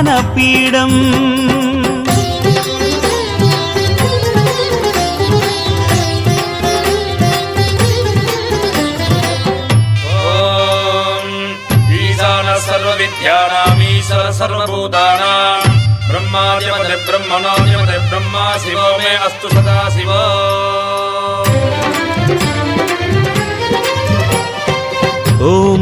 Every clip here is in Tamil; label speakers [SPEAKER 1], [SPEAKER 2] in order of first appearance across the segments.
[SPEAKER 1] జ్ఞానపీఠం సర్వవిద్యానామీశ్వర సర్వభూతానాం. బ్రహ్మాధిపతి బ్రహ్మణోధిపతి బ్రహ్మా శివో మే అస్తు సదా
[SPEAKER 2] శివో.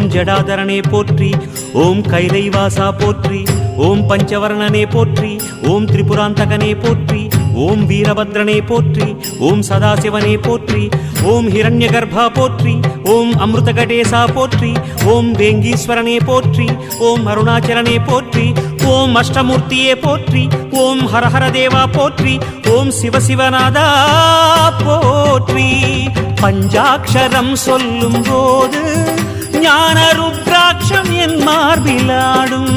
[SPEAKER 2] ஓம் ஜடாதரனே போற்றி ஓம் கைலைவாசா போற்றி ஓம் பஞ்சவர்ணனே போற்றி ஓம் திரிபுராந்தகனே போற்றி ஓம் வீரபத்ரனே போற்றி ஓம் சதாசிவனே போற்றி ஓம் ஹிரண்யகர்பா போற்றி ஓம் அமிர்தகடேசா போற்றி ஓம் வேங்கீஸ்வரனே போற்றி ஓம் அருணாச்சலனே போற்றி ஓம் அஷ்டமூர்த்தியே போற்றி ஓம் ஹரஹர தேவா போற்றி ஓம் சிவசிவநாதா போற்றி பஞ்சாட்சரம் சொல்லும் போது என் மார்பிலாடும்